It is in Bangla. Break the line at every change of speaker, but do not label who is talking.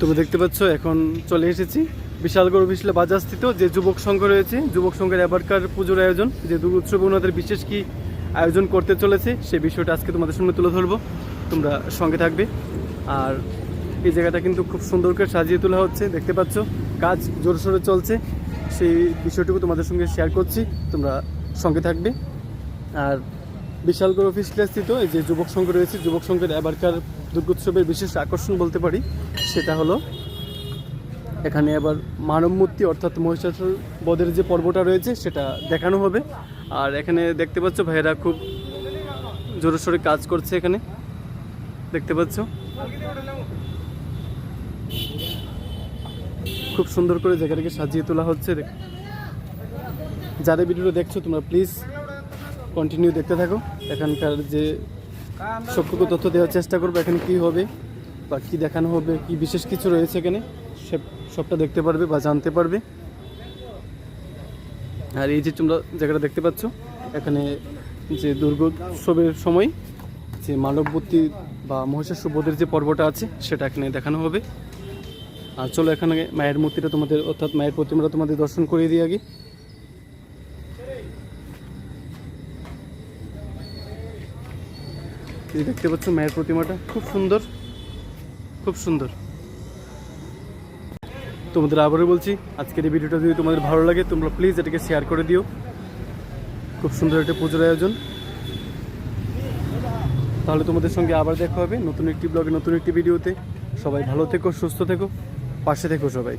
তুমি দেখতে পাচ্ছ, এখন চলে এসেছি। বিশালগড় বিশাল বাজার স্থিত যে যুবক সংঘ রয়েছে, যুবক সংঘের এবারকার পুজোর আয়োজন, যে দুর্গোৎসবে ওনাদের বিশেষ কি আয়োজন করতে চলেছে সেই বিষয়টা আজকে তোমাদের সামনে তুলে ধরবো। তোমরা সঙ্গে থাকবে। আর এই জায়গাটা কিন্তু খুব সুন্দর করে সাজিয়ে তোলা হচ্ছে, দেখতে পাচ্ছ, কাজ জোরসোরে চলছে। সেই বিষয়টুকু তোমাদের সঙ্গে শেয়ার করছি, তোমরা সঙ্গে থাকবে। আর বিশালগড় অফিস স্থিত, এই যে যুবক সংঘ রয়েছে, যুবক সংঘের এবারকার দুর্গোৎসবের বিশেষ আকর্ষণ বলতে পারি, সেটা হলো এখানে আবার মানব মূর্তি অর্থাৎ মহিষাসুর বদের যে পর্বটা রয়েছে, সেটা দেখানো হবে। আর এখানে দেখতে পাচ্ছ ভাইয়েরা খুব জোরসোরে কাজ করছে এখানে। দেখতে পাচ্ছ? খুব সুন্দর করে জায়গাটাকে সাজিয়ে তোলা হচ্ছে। যারা ভিডিওটা দেখছ, তোমরা প্লিজ কন্টিনিউ দেখতে থাকো। এখানকার যে সবটুকু তথ্য দেওয়ার চেষ্টা করব, এখানে কী হবে বা কী দেখানো হবে, কি বিশেষ কিছু রয়েছে এখানে সব সবটা দেখতে পারবে বা জানতে পারবে। আর এই যে তোমরা জায়গাটা দেখতে পাচ্ছ, এখানে যে দুর্গোৎসবের সময় যে মানবমূর্তি বা মহিষাসুর বধের যে পর্বটা আছে, সেটা এখানে দেখানো হবে। আর চলো এখানে মায়ের মূর্তিটা তোমাদের, অর্থাৎ মায়ের প্রতিমাটা তোমাদের দর্শন করিয়ে দিই আগে। এই দেখতে পাচ্ছ মায়ের প্রতিমাটা? খুব সুন্দর। খুব সুন্দর। তোমাদের আবারও বলছি, আজকের এই ভিডিওটা যদি তোমাদের ভালো লাগে, তোমরা প্লিজ এটাকে শেয়ার করে দিও। খুব সুন্দর একটা পুজোর আয়োজন। তাহলে তোমাদের সঙ্গে আবার দেখা হবে নতুন একটি ব্লগে নতুন একটি ভিডিওতে। সবাই ভালো থেকো, সুস্থ থেকো, পাশে থেকো সবাই।